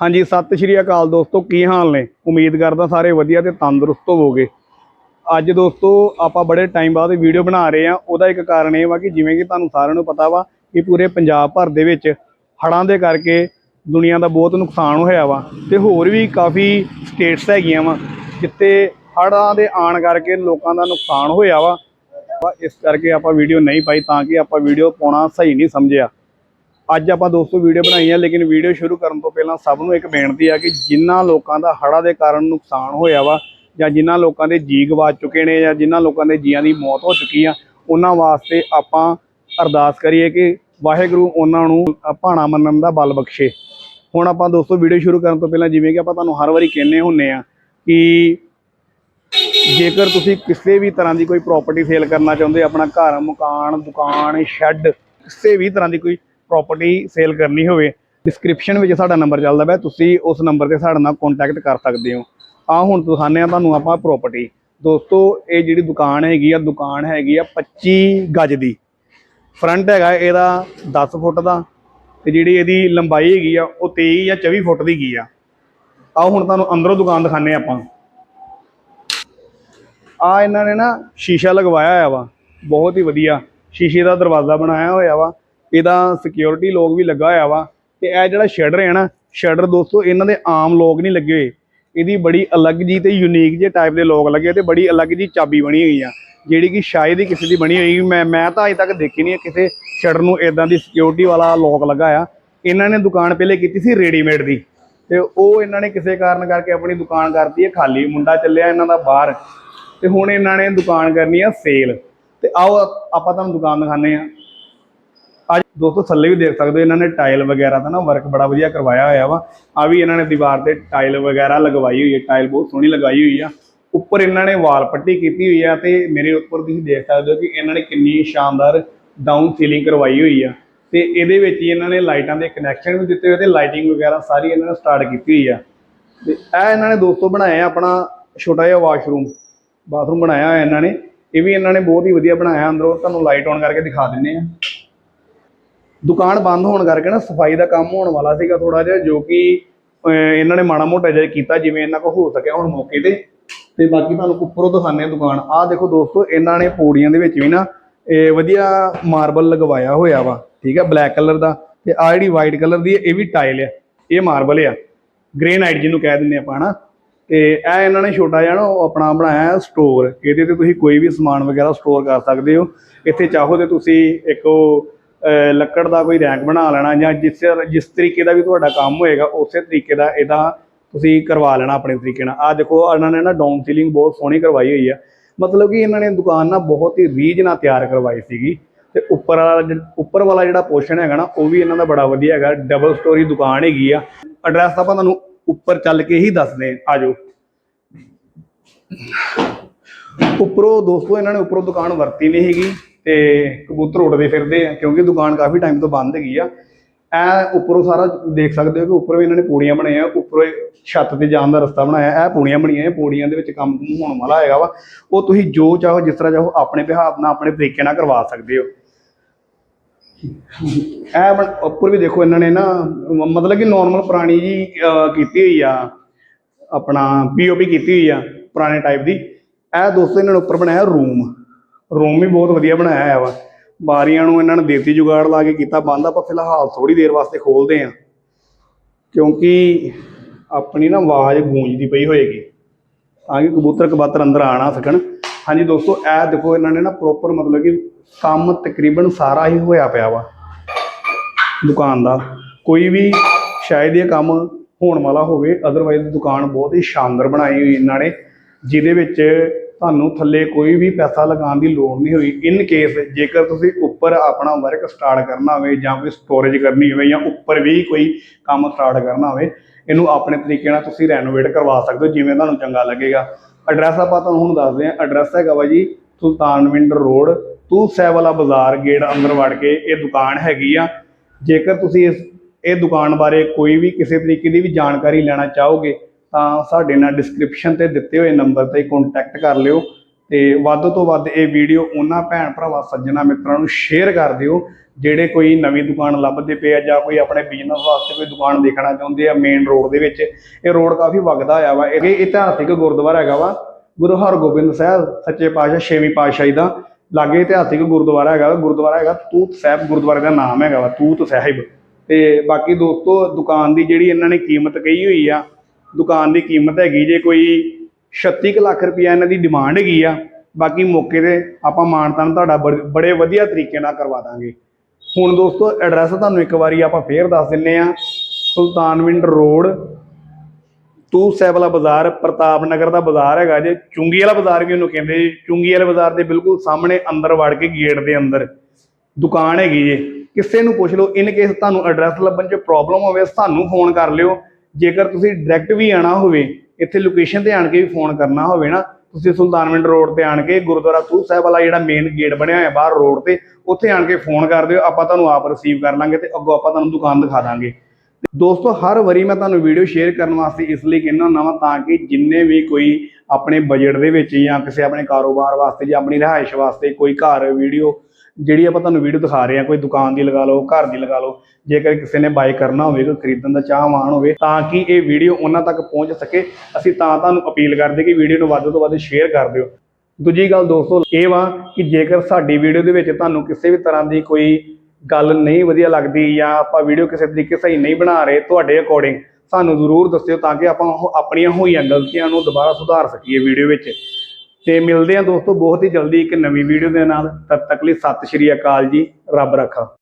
ਹਾਂਜੀ, ਸਤਿ ਸ਼੍ਰੀ ਅਕਾਲ ਦੋਸਤੋ, ਕੀ ਹਾਲ ਨੇ? ਉਮੀਦ ਕਰਦਾ ਸਾਰੇ ਵਧੀਆ ਤੇ ਤੰਦਰੁਸਤ ਹੋਵੋਗੇ। ਅੱਜ ਦੋਸਤੋ, ਆਪਾਂ ਬੜੇ ਟਾਈਮ ਬਾਅਦ ਵੀਡੀਓ ਬਣਾ ਰਹੇ ਆ ਉਹਦਾ ਇੱਕ ਕਾਰਨ ਇਹ ਵਾ ਕਿ ਜਿਵੇਂ ਕਿ ਤੁਹਾਨੂੰ ਸਾਰਿਆਂ ਨੂੰ ਪਤਾ ਵਾ ਕਿ ਪੂਰੇ ਪੰਜਾਬ ਭਰ ਦੇ ਵਿੱਚ ਹੜ੍ਹਾਂ ਦੇ ਕਰਕੇ ਦੁਨੀਆ ਦਾ ਬਹੁਤ ਨੁਕਸਾਨ ਹੋਇਆ ਵਾ ਤੇ ਹੋਰ ਵੀ ਕਾਫੀ ਸਟੇਟਸ ਹੈਗੀਆਂ ਵਾ ਜਿੱਥੇ ਹੜ੍ਹਾਂ ਦੇ ਆਣ ਕਰਕੇ ਲੋਕਾਂ ਦਾ ਨੁਕਸਾਨ ਹੋਇਆ ਵਾ, ਇਸ ਕਰਕੇ ਆਪਾਂ ਵੀਡੀਓ ਨਹੀਂ ਪਾਈ ਤਾਂ ਕਿ ਆਪਾਂ ਵੀਡੀਓ ਪਾਉਣਾ ਸਹੀ ਨਹੀਂ ਸਮਝਿਆ। ਅੱਜ ਆਪਾਂ ਦੋਸਤੋ ਵੀਡੀਓ ਬਣਾਈ ਹੈ ਲੇਕਿਨ ਵੀਡੀਓ ਸ਼ੁਰੂ ਕਰਨ ਤੋਂ ਪਹਿਲਾਂ ਸਭ ਨੂੰ ਇੱਕ ਬੇਨਤੀ ਆ ਕਿ ਜਿਨ੍ਹਾਂ ਲੋਕਾਂ ਦਾ ਹੜ੍ਹਾਂ ਦੇ ਕਾਰਨ ਨੁਕਸਾਨ ਹੋਇਆ ਵਾ ਜਾਂ ਜਿਨ੍ਹਾਂ ਲੋਕਾਂ ਦੇ ਜੀ ਗਵਾ ਚੁੱਕੇ ਨੇ ਜਾਂ ਜਿਨ੍ਹਾਂ ਲੋਕਾਂ ਦੇ ਜੀਆਂ ਦੀ ਮੌਤ ਹੋ ਚੁੱਕੀ ਆ, ਉਹਨਾਂ ਵਾਸਤੇ ਆਪਾਂ ਅਰਦਾਸ ਕਰੀਏ ਕਿ ਵਾਹਿਗੁਰੂ ਉਹਨਾਂ ਨੂੰ ਭਾਣਾ ਮੰਨਣ ਦਾ ਬਲ ਬਖਸ਼ੇ। ਹੁਣ ਆਪਾਂ ਦੋਸਤੋ ਵੀਡੀਓ ਸ਼ੁਰੂ ਕਰਨ ਤੋਂ ਪਹਿਲਾਂ ਜਿਵੇਂ ਕਿ ਆਪਾਂ ਤੁਹਾਨੂੰ ਹਰ ਵਾਰੀ ਕਹਿੰਨੇ ਹੁੰਨੇ ਆ ਕਿ ਜੇਕਰ ਤੁਸੀਂ ਕਿਸੇ ਵੀ ਤਰ੍ਹਾਂ ਦੀ ਕੋਈ ਪ੍ਰਾਪਰਟੀ ਸੇਲ ਕਰਨਾ ਚਾਹੁੰਦੇ, ਆਪਣਾ ਘਰ, ਮਕਾਨ, ਦੁਕਾਨ ਸ਼ੈੱਡ ਕਿਸੇ ਵੀ ਤਰ੍ਹਾਂ ਦੀ ਕੋਈ ਪ੍ਰਾਪਰਟੀ ਸੇਲ ਕਰਨੀ ਹੋਵੇ ਡਿਸਕ੍ਰਿਪਸ਼ਨ ਵਿੱਚ ਸਾਡਾ ਨੰਬਰ ਚੱਲਦਾ ਪਿਆ, ਤੁਸੀਂ ਉਸ ਨੰਬਰ ਤੇ ਸਾਡੇ ਨਾਲ ਕੰਟੈਕਟ ਕਰ ਸਕਦੇ ਹੋ। ਆ ਹੁਣ ਦਿਖਾਉਂਦੇ ਆ ਤੁਹਾਨੂੰ ਆਪਾਂ ਪ੍ਰਾਪਰਟੀ ਦੋਸਤੋ, ਇਹ ਜਿਹੜੀ ਦੁਕਾਨ ਹੈਗੀ ਆ, ਦੁਕਾਨ ਹੈਗੀ ਆ 25 ਗਜ ਦੀ। ਫਰੰਟ ਹੈਗਾ ਇਹਦਾ 10 ਫੁੱਟ ਦਾ ਤੇ ਜਿਹੜੀ ਇਹਦੀ ਲੰਬਾਈ ਹੈਗੀ ਆ, ਉਹ 23 ਜਾਂ 24 ਫੁੱਟ ਦੀ ਹੈਗੀ ਆ। ਆਓ ਹੁਣ ਤੁਹਾਨੂੰ ਅੰਦਰੋਂ ਦੁਕਾਨ ਦਿਖਾਉਂਦੇ ਆਪਾਂ। ਆ ਇਹਨਾਂ ਨੇ ਨਾ ਸ਼ੀਸ਼ਾ ਲਗਵਾਇਆ ਹੋਇਆ ਵਾ, ਬਹੁਤ ਹੀ ਵਧੀਆ। ਸ਼ੀਸ਼ੇ ਦਾ ਦਰਵਾਜ਼ਾ ਬਣਾਇਆ ਹੋਇਆ ਵਾ ਇਹਦਾ ਸਿਕਿਉਰਿਟੀ ਲੋਕ ਵੀ ਲੱਗਾ ਹੋਇਆ ਵਾ ਤੇ ਇਹ ਜਿਹੜਾ ਸ਼ਟਰ ਹੈ ਨਾ ਸ਼ਟਰ ਦੋਸਤੋ, ਇਹਨਾਂ ਦੇ ਆਮ ਲੋਕ ਨਹੀਂ ਲੱਗੇ ਹੋਏ। ਇਹਦੀ ਬੜੀ ਅਲੱਗ ਜੀ ਤੇ ਯੂਨੀਕ ਜੇ ਟਾਈਪ ਦੇ ਲੋਕ ਲੱਗੇ ਤੇ ਬੜੀ ਅਲੱਗ ਜੀ ਚਾਬੀ ਬਣੀ ਹੋਈ ਆ। ਜਿਹੜੀ ਕਿ ਸ਼ਾਇਦ ਹੀ ਕਿਸੇ ਦੀ ਬਣੀ ਹੋਈ, ਮੈਂ ਮੈਂ ਤਾਂ ਅਜੇ ਤੱਕ ਦੇਖੀ ਨਹੀਂ ਹੈ ਕਿਸੇ ਸ਼ਟਰ ਨੂੰ ਇਦਾਂ ਦੀ ਸਿਕਿਉਰਿਟੀ ਵਾਲਾ ਲੋਕ ਲੱਗਾ ਆ ਇਹਨਾਂ ਨੇ ਦੁਕਾਨ ਪਹਿਲੇ ਕੀਤੀ ਸੀ ਰੈਡੀਮੇਡ ਦੀ ਤੇ ਉਹ ਇਹਨਾਂ ਨੇ ਕਿਸੇ ਕਾਰਨ ਕਰਕੇ ਆਪਣੀ ਦੁਕਾਨ ਕਰਤੀ ਹੈ, ਖਾਲੀ। ਮੁੰਡਾ ਚੱਲਿਆ ਇਹਨਾਂ ਦਾ ਬਾਹਰ ਤੇ ਹੁਣ ਇਹਨਾਂ ਨੇ ਦੁਕਾਨ ਕਰਨੀ ਆ ਸੇਲ ਤੇ ਆਓ, ਆਪਾਂ ਤੁਹਾਨੂੰ ਦੁਕਾਨ ਦਿਖਾਣੇ ਆ ਦੋਸਤੋ, ਥੱਲੇ ਵੀ ਦੇਖ ਸਕਦੇ ਹੋ, ਇਹਨਾਂ ਨੇ ਟਾਇਲ ਵਗੈਰਾ ਦਾ ਨਾ ਵਰਕ ਬੜਾ ਵਧੀਆ ਕਰਵਾਇਆ ਹੋਇਆ ਵਾ। ਆ ਵੀ ਇਹਨਾਂ ਨੇ ਦੀਵਾਰ ਤੇ ਟਾਇਲ ਵਗੈਰਾ ਲਗਵਾਈ ਹੋਈ ਹੈ, ਟਾਇਲ ਬਹੁਤ ਸੋਹਣੀ ਲਗਾਈ ਹੋਈ ਆ। ਉੱਪਰ ਇਹਨਾਂ ਨੇ ਵਾਲ ਪੱਟੀ ਕੀਤੀ ਹੋਈ ਆ ਤੇ ਮੇਰੇ ਉੱਪਰ ਤੁਸੀਂ ਦੇਖ ਸਕਦੇ ਹੋ ਕਿ ਇਹਨਾਂ ਨੇ ਕਿੰਨੀ ਸ਼ਾਨਦਾਰ ਡਾਊਨ ਸੀਲਿੰਗ ਕਰਵਾਈ ਹੋਈ ਆ। ਤੇ ਇਹਦੇ ਵਿੱਚ ਹੀ ਇਹਨਾਂ ਨੇ ਲਾਈਟਾਂ ਦੇ ਕਨੈਕਸ਼ਨ ਵੀ ਦਿੱਤੇ ਹੋਏ ਤੇ ਲਾਈਟਿੰਗ ਵਗੈਰਾ ਸਾਰੀ ਇਹਨਾਂ ਨੇ ਸਟਾਰਟ ਕੀਤੀ ਹੋਈ ਆ। ਤੇ ਇਹ ਇਹਨਾਂ ਨੇ ਦੋਸਤੋ ਬਣਾਇਆ ਆਪਣਾ ਛੋਟਾ ਜਿਹਾ ਵਾਸ਼ਰੂਮ ਬਾਥਰੂਮ ਬਣਾਇਆ ਹੋਇਆ ਇਹਨਾਂ ਨੇ। ਇਹ ਵੀ ਇਹਨਾਂ ਨੇ ਬਹੁਤ ਹੀ ਵਧੀਆ ਬਣਾਇਆ ਅੰਦਰੋਂ, ਤੁਹਾਨੂੰ ਲਾਈਟ ਆਨ ਕਰਕੇ ਦਿਖਾ ਦਿੰਨੇ ਆ ਦੁਕਾਨ ਬੰਦ ਹੋਣ ਕਰਕੇ ਨਾ ਸਫ਼ਾਈ ਦਾ ਕੰਮ ਹੋਣ ਵਾਲਾ ਸੀਗਾ ਥੋੜਾ ਜਿਹਾ ਜੋ ਕਿ ਇਹਨਾਂ ਨੇ ਮਾੜਾ ਮੋਟਾ ਜਿਹਾ ਕੀਤਾ ਜਿਵੇਂ ਇਹਨਾਂ ਕੋ ਹੋ ਸਕਿਆ ਹੁਣ ਮੌਕੇ ਤੇ। ਤੇ ਬਾਕੀ ਤੁਹਾਨੂੰ ਉੱਪਰੋਂ ਦਿਖਾਉਂਦੇ ਦੁਕਾਨ। ਆਹ ਦੇਖੋ ਦੋਸਤੋ ਇਹਨਾਂ ਨੇ ਪੌੜੀਆਂ ਦੇ ਵਿੱਚ ਵੀ ਨਾ ਇਹ ਵਧੀਆ ਮਾਰਬਲ ਲਗਵਾਇਆ ਹੋਇਆ ਵਾ ਠੀਕ ਹੈ ਬਲੈਕ ਕਲਰ ਦਾ। ਤੇ ਆਹ ਜਿਹੜੀ ਵਾਈਟ ਕਲਰ ਦੀ ਹੈ, ਇਹ ਵੀ ਟਾਈਲ ਆ ਇਹ ਮਾਰਬਲ ਆ। ਗ੍ਰੇਨਾਈਟ ਜਿਹਨੂੰ ਕਹਿ ਦਿੰਦੇ ਆਪਾਂ ਹਨਾ। ਤੇ ਇਹ ਇਹਨਾਂ ਨੇ ਛੋਟਾ ਜਿਹਾ ਨਾ ਉਹ ਆਪਣਾ ਬਣਾਇਆ ਸਟੋਰ ਇਹਦੇ ਤੇ ਤੁਸੀਂ ਕੋਈ ਵੀ ਸਮਾਨ ਵਗੈਰਾ ਸਟੋਰ ਕਰ ਸਕਦੇ ਹੋ। ਇੱਥੇ ਚਾਹੋ ਤੇ ਤੁਸੀਂ ਇੱਕ ਉਹ ਲੱਕੜ ਦਾ ਕੋਈ ਰੈਂਕ ਬਣਾ ਲੈਣਾ ਜਾਂ ਜਿਸ ਜਿਸ ਤਰੀਕੇ ਦਾ ਵੀ ਤੁਹਾਡਾ ਕੰਮ ਹੋਏਗਾ, ਉਸੇ ਤਰੀਕੇ ਦਾ ਇਹਦਾ ਤੁਸੀਂ ਕਰਵਾ ਲੈਣਾ ਆਪਣੇ ਤਰੀਕੇ ਨਾਲ। ਆਹ ਦੇਖੋ, ਇਹਨਾਂ ਨੇ ਨਾ ਡਾਊਨ ਸੀਲਿੰਗ ਬਹੁਤ ਸੋਹਣੀ ਕਰਵਾਈ ਹੋਈ ਆ। ਮਤਲਬ ਕਿ ਇਹਨਾਂ ਨੇ ਦੁਕਾਨ ਨਾ ਬਹੁਤ ਹੀ ਰੀਝ ਨਾਲ ਤਿਆਰ ਕਰਵਾਈ ਸੀਗੀ ਤੇ ਉੱਪਰ ਵਾਲਾ ਜਿਹੜਾ- ਉੱਪਰ ਵਾਲਾ ਜਿਹੜਾ ਪੋਰਸ਼ਨ ਹੈਗਾ ਨਾ, ਉਹ ਵੀ ਇਹਨਾਂ ਦਾ ਬੜਾ ਵਧੀਆ ਹੈਗਾ। ਡਬਲ ਸਟੋਰੀ ਦੁਕਾਨ ਹੈਗੀ ਆ। ਐਡਰੈਸ ਆਪਾਂ ਤੁਹਾਨੂੰ ਉੱਪਰ ਚੱਲ ਕੇ ਹੀ ਦੱਸਦੇ ਆ ਜਾਓ। ਉੱਪਰੋਂ ਦੋਸਤੋ, ਇਹਨਾਂ ਨੇ ਉੱਪਰੋਂ ਦੁਕਾਨ ਵਰਤੀ ਨਹੀਂ ਹੈਗੀ। ਤੇ ਕਬੂਤਰ ਉੱਡਦੇ ਫਿਰਦੇ ਆ, ਕਿਉਂਕਿ ਦੁਕਾਨ ਕਾਫੀ ਟਾਈਮ ਤੋਂ ਬੰਦ ਹੈਗੀ ਆ। ਐ ਉੱਪਰੋਂ ਸਾਰਾ ਦੇਖ ਸਕਦੇ ਹੋ ਕਿ ਉੱਪਰੋਂ ਇਹਨਾਂ ਨੇ ਪੌੜੀਆਂ ਬਣਾਈਆਂ, ਉੱਪਰੋਂ ਛੱਤ ਤੇ ਜਾਣ ਦਾ ਰਸਤਾ ਬਣਾਇਆ ਇਹ ਪੌੜੀਆਂ ਬਣੀਆਂ, ਇਹ ਪੌੜੀਆਂ ਦੇ ਵਿੱਚ ਕੰਮ ਹੋਣ ਵਾਲਾ ਹੈਗਾ ਵਾ। ਉਹ ਤੁਸੀਂ ਜੋ ਚਾਹੋ, ਜਿਸ ਤਰ੍ਹਾਂ ਚਾਹੋ, ਆਪਣੇ ਬਿਹਾਰ ਨਾਲ, ਆਪਣੇ ਤਰੀਕੇ ਨਾਲ ਕਰਵਾ ਸਕਦੇ ਹੋ। ਇਹ ਬਣ- ਉੱਪਰ ਵੀ ਦੇਖੋ ਇਹਨਾਂ ਨੇ ਨਾ, ਮਤਲਬ ਕਿ ਨਾਰਮਲ ਪੁਰਾਣੀ ਜੀ ਕੀਤੀ ਹੋਈ ਆ, ਆਪਣਾ ਪੀਓਪੀ ਕੀਤੀ ਹੋਈ ਆ, ਪੁਰਾਣੇ ਟਾਈਪ ਦੀ। ਇਹ ਦੋਸਤੋ ਇਹਨਾਂ ਨੇ ਉੱਪਰ ਬਣਾਇਆ ਰੂਮ। ਰੂਮ ਵੀ ਬਹੁਤ ਵਧੀਆ ਬਣਾਇਆ ਹੋਇਆ ਵਾ। ਬਾਰੀਆਂ ਨੂੰ ਇਹਨਾਂ ਨੇ ਦੇਤੀ ਜੁਗਾੜ ਲਾ ਕੇ ਕੀਤਾ ਬੰਦ। ਆਪਾਂ ਫਿਲਹਾਲ ਥੋੜੀ ਦੇਰ ਵਾਸਤੇ ਖੋਲਦੇ ਆ ਕਿਉਂਕਿ ਆਪਣੀ ਨਾ ਆਵਾਜ਼ ਗੂੰਜਦੀ ਪਈ ਹੋਏਗੀ। ਤਾਂ ਕਿ ਕਬੂਤਰ ਕਬਾਤਰ ਅੰਦਰ ਆ ਨਾ ਸਕਣ। ਹਾਂਜੀ ਦੋਸਤੋ, ਇਹ ਦੇਖੋ ਇਹਨਾਂ ਨੇ ਨਾ ਪ੍ਰੋਪਰ ਮਤਲਬ ਕਿ ਕੰਮ ਤਕਰੀਬਨ ਸਾਰਾ ਹੀ ਹੋਇਆ ਪਿਆ ਵਾ। ਦੁਕਾਨ ਦਾ। ਕੋਈ ਵੀ ਸ਼ਾਇਦ ਇਹ ਕੰਮ ਹੋਣ ਵਾਲਾ ਹੋਵੇ ਅਦਰਵਾਈਜ਼ ਦੁਕਾਨ ਬਹੁਤ ਹੀ ਸ਼ਾਨਦਾਰ ਬਣਾਈ ਹੋਈ ਇਹਨਾਂ ਨੇ, ਜਿਹਦੇ ਵਿੱਚ ਤੁਹਾਨੂੰ ਥੱਲੇ ਕੋਈ ਵੀ ਪੈਸਾ ਲਗਾਉਣ ਦੀ ਲੋੜ ਨਹੀਂ ਹੋਈ। ਇਨ ਕੇਸ ਜੇਕਰ ਤੁਸੀਂ ਉੱਪਰ ਆਪਣਾ ਵਰਕ ਸਟਾਰਟ ਕਰਨਾ ਹੋਵੇ ਜਾਂ ਕੋਈ ਸਟੋਰੇਜ ਕਰਨੀ ਹੋਵੇ ਜਾਂ ਉੱਪਰ ਵੀ ਕੋਈ ਕੰਮ ਸਟਾਰਟ ਕਰਨਾ ਹੋਵੇ, ਇਹਨੂੰ ਆਪਣੇ ਤਰੀਕੇ ਨਾਲ ਤੁਸੀਂ ਰੈਨੋਵੇਟ ਕਰਵਾ ਸਕਦੇ ਹੋ, ਜਿਵੇਂ ਤੁਹਾਨੂੰ ਚੰਗਾ ਲੱਗੇਗਾ। ਐਡਰੈਸ ਆਪਾਂ ਤੁਹਾਨੂੰ ਹੁਣ ਦੱਸਦੇ ਹਾਂ। ਐਡਰੈਸ ਹੈਗਾ ਵਾ ਜੀ ਸੁਲਤਾਨਵਿੰਡ ਰੋਡ ਤੂ ਵਾਲਾ ਬਾਜ਼ਾਰ, ਗੇਟ ਅੰਦਰ ਵੜ ਕੇ ਇਹ ਦੁਕਾਨ ਹੈਗੀ ਆ। ਜੇਕਰ ਤੁਸੀਂ ਇਸ, ਇਹ ਦੁਕਾਨ ਬਾਰੇ ਕੋਈ ਵੀ ਕਿਸੇ ਤਰੀਕੇ ਦੀ ਵੀ ਜਾਣਕਾਰੀ ਲੈਣਾ ਚਾਹੋਗੇ ਤਾਂ ਸਾਡੇ ਨਾਲ ਡਿਸਕ੍ਰਿਪਸ਼ਨ ਤੇ ਦਿੱਤੇ ਹੋਏ ਨੰਬਰ ਤੇ ਕੰਟੈਕਟ ਕਰ ਲਿਓ ਤੇ ਵੱਧ ਤੋਂ ਵੱਧ ਇਹ ਵੀਡੀਓ ਉਹਨਾਂ ਭੈਣ ਭਰਾਵਾਂ, ਸੱਜਣਾ ਮਿੱਤਰਾਂ ਨੂੰ ਸ਼ੇਅਰ ਕਰ ਦਿਓ, ਜਿਹੜੇ ਕੋਈ ਨਵੀਂ ਦੁਕਾਨ ਲੱਭਦੇ ਪਏ ਆ ਜਾਂ ਕੋਈ ਆਪਣੇ ਬਿਜ਼ਨਸ ਵਾਸਤੇ ਕੋਈ ਦੁਕਾਨ ਦੇਖਣਾ ਚਾਹੁੰਦੇ ਆ ਮੇਨ ਰੋਡ ਦੇ ਵਿੱਚ, ਇਹ ਰੋਡ ਕਾਫੀ ਵਗਦਾ ਹੋਇਆ ਵਾ, ਇਹ ਇਤਿਹਾਸਿਕ ਗੁਰਦੁਆਰਾ ਹੈਗਾ ਵਾ, ਗੁਰੂ ਹਰਗੋਬਿੰਦ ਸਾਹਿਬ ਸੱਚੇ ਪਾਤਸ਼ਾਹ, ਛੇਵੀਂ ਪਾਤਸ਼ਾਹੀ ਦਾ ਲਾਗੇ ਇਤਿਹਾਸਿਕ ਗੁਰਦੁਆਰਾ ਹੈਗਾ ਵਾ। ਗੁਰਦੁਆਰਾ ਹੈਗਾ ਤੂਤ ਸਾਹਿਬ, ਗੁਰਦੁਆਰੇ ਦਾ ਨਾਮ ਹੈਗਾ ਵਾ ਤੂਤ ਸਾਹਿਬ ਤੇ ਬਾਕੀ ਦੋਸਤੋ ਦੁਕਾਨ ਦੀ ਜਿਹੜੀ ਇਹਨਾਂ ਨੇ ਕੀਮਤ ਕਹੀ ਹੋਈ ਆ ਦੁਕਾਨ ਦੀ ਕੀਮਤ ਹੈਗੀ ਜੇ ਕੋਈ 36 ਕੁ ਲੱਖ ਰੁਪਇਆ ਇਹਨਾਂ ਦੀ ਡਿਮਾਂਡ ਹੈਗੀ ਆ, ਬਾਕੀ ਮੌਕੇ ਤੇ ਆਪਾਂ ਮਾਨਤਾਨ ਤੁਹਾਡਾ ਬੜ- ਬੜੇ ਵਧੀਆ ਤਰੀਕੇ ਨਾਲ ਕਰਵਾ ਦਾਂਗੇ। ਹੁਣ ਦੋਸਤੋ ਐਡਰੈਸ ਤੁਹਾਨੂੰ ਇੱਕ ਵਾਰੀ ਆਪਾਂ ਫੇਰ ਦੱਸ ਦਿੰਨੇ ਆ। ਸੁਲਤਾਨਵਿੰਡ ਰੋਡ, ਤੂ ਸੈਬਲਾ ਬਾਜ਼ਾਰ, ਪ੍ਰਤਾਪ ਨਗਰ ਦਾ ਬਾਜ਼ਾਰ ਹੈਗਾ ਜੇ। ਚੁੰਗੀ ਵਾਲਾ ਬਾਜ਼ਾਰ ਵੀ ਉਹਨੂੰ ਕਹਿੰਦੇ ਜੀ। ਚੁੰਗੀ ਵਾਲੇ ਬਾਜ਼ਾਰ ਦੇ ਬਿਲਕੁਲ ਸਾਹਮਣੇ ਅੰਦਰ ਵੜ ਕੇ ਗੇਟ ਦੇ ਅੰਦਰ ਦੁਕਾਨ ਹੈਗੀ ਜੇ। ਕਿਸੇ ਨੂੰ ਪੁੱਛ ਲਓ ਇਨ ਕੇਸ ਤੁਹਾਨੂੰ ਐਡਰੈਸ ਲੱਭਣ 'ਚ ਪ੍ਰੋਬਲਮ ਹੋਵੇ, ਸਾਨੂੰ ਫੋਨ ਕਰ ਲਿਓ। ਜੇਕਰ ਤੁਸੀਂ ਡਾਇਰੈਕਟ ਵੀ ਆਣਾ ਹੋਵੇ, ਇੱਥੇ ਲੋਕੇਸ਼ਨ ਤੇ ਆਣ ਕੇ ਵੀ ਫੋਨ ਕਰਨਾ ਹੋਵੇ ਨਾ, ਤੁਸੀਂ ਸੁਲਤਾਨਵਿੰਡ ਰੋਡ ਤੇ ਆਣ ਕੇ ਗੁਰਦੁਆਰਾ ਤੂ ਸਾਹਿਬ ਵਾਲਾ ਜਿਹੜਾ ਮੇਨ ਗੇਟ ਬਣਿਆ ਹੋਇਆ ਬਾਹਰ ਰੋਡ ਤੇ, ਉੱਥੇ ਆਣ ਕੇ ਫੋਨ ਕਰ ਦਿਓ, ਆਪਾਂ ਤੁਹਾਨੂੰ ਆਪ ਰਿਸੀਵ ਕਰ ਲਾਂਗੇ ਤੇ ਅੱਗੋਂ ਆਪਾਂ ਤੁਹਾਨੂੰ ਦੁਕਾਨ ਦਿਖਾ ਦਾਂਗੇ। ਦੋਸਤੋ, ਹਰ ਵਾਰੀ ਮੈਂ ਤੁਹਾਨੂੰ ਵੀਡੀਓ ਸ਼ੇਅਰ ਕਰਨ ਵਾਸਤੇ ਇਸ ਲਈ ਕਹਿੰਦਾ ਹੁੰਦਾ ਵਾਂ, ਤਾਂ ਕਿ ਜਿੰਨੇ ਵੀ ਕੋਈ ਆਪਣੇ ਬਜਟ ਦੇ ਵਿੱਚ ਜਾਂ ਕਿਸੇ ਆਪਣੇ ਕਾਰੋਬਾਰ ਵਾਸਤੇ ਜਾਂ ਆਪਣੀ ਰਿਹਾਇਸ਼ ਵਾਸਤੇ ਕੋਈ ਘਰ ਵੀਡੀਓ ਜਿਹੜੀ ਆਪਾਂ ਤੁਹਾਨੂੰ ਵੀਡੀਓ ਦਿਖਾ ਰਹੇ ਹਾਂ, ਕੋਈ ਦੁਕਾਨ ਦੀ ਲਗਾ ਲਓ, ਘਰ ਦੀ ਲਗਾ ਲਓ, ਜੇਕਰ ਕਿਸੇ ਨੇ ਬਾਈ ਕਰਨਾ ਹੋਵੇ, ਕੋਈ ਖਰੀਦਣ ਦਾ ਚਾਹਵਾਨ ਹੋਵੇ, ਤਾਂ ਕਿ ਇਹ ਵੀਡੀਓ ਉਹਨਾਂ ਤੱਕ ਪਹੁੰਚ ਸਕੇ। ਅਸੀਂ ਤਾਂ ਤੁਹਾਨੂੰ ਅਪੀਲ ਕਰਦੇ ਕਿ ਵੀਡੀਓ ਨੂੰ ਵੱਧ ਤੋਂ ਵੱਧ ਸ਼ੇਅਰ ਕਰ ਦਿਓ। ਦੂਜੀ ਗੱਲ ਦੋਸਤੋ, ਇਹ ਵਾ ਕਿ ਜੇਕਰ ਸਾਡੀ ਵੀਡੀਓ ਦੇ ਵਿੱਚ ਤੁਹਾਨੂੰ ਕਿਸੇ ਵੀ ਤਰ੍ਹਾਂ ਦੀ ਕੋਈ ਗੱਲ ਨਹੀਂ ਵਧੀਆ ਲੱਗਦੀ ਜਾਂ ਆਪਾਂ ਵੀਡੀਓ ਕਿਸੇ ਤਰੀਕੇ ਸਹੀ ਨਹੀਂ ਬਣਾ ਰਹੇ, ਤੁਹਾਡੇ ਅਕੋਰਡਿੰਗ ਸਾਨੂੰ ਜ਼ਰੂਰ ਦੱਸਿਓ ਤਾਂ ਕਿ ਆਪਾਂ ਉਹ ਆਪਣੀਆਂ ਹੋਈਆਂ ਗਲਤੀਆਂ ਨੂੰ ਦੁਬਾਰਾ ਸੁਧਾਰ ਸਕੀਏ ਵੀਡੀਓ ਵਿੱਚ। ਤੇ ਮਿਲਦੇ ਹਾਂ ਦੋਸਤੋ ਬਹੁਤ ਹੀ ਜਲਦੀ ਇੱਕ ਨਵੀਂ ਵੀਡੀਓ ਦੇ ਨਾਲ। ਤਦ ਤੱਕ ਲਈ ਸਤਿ ਸ਼੍ਰੀ ਅਕਾਲ ਜੀ, ਰੱਬ ਰੱਖਾ।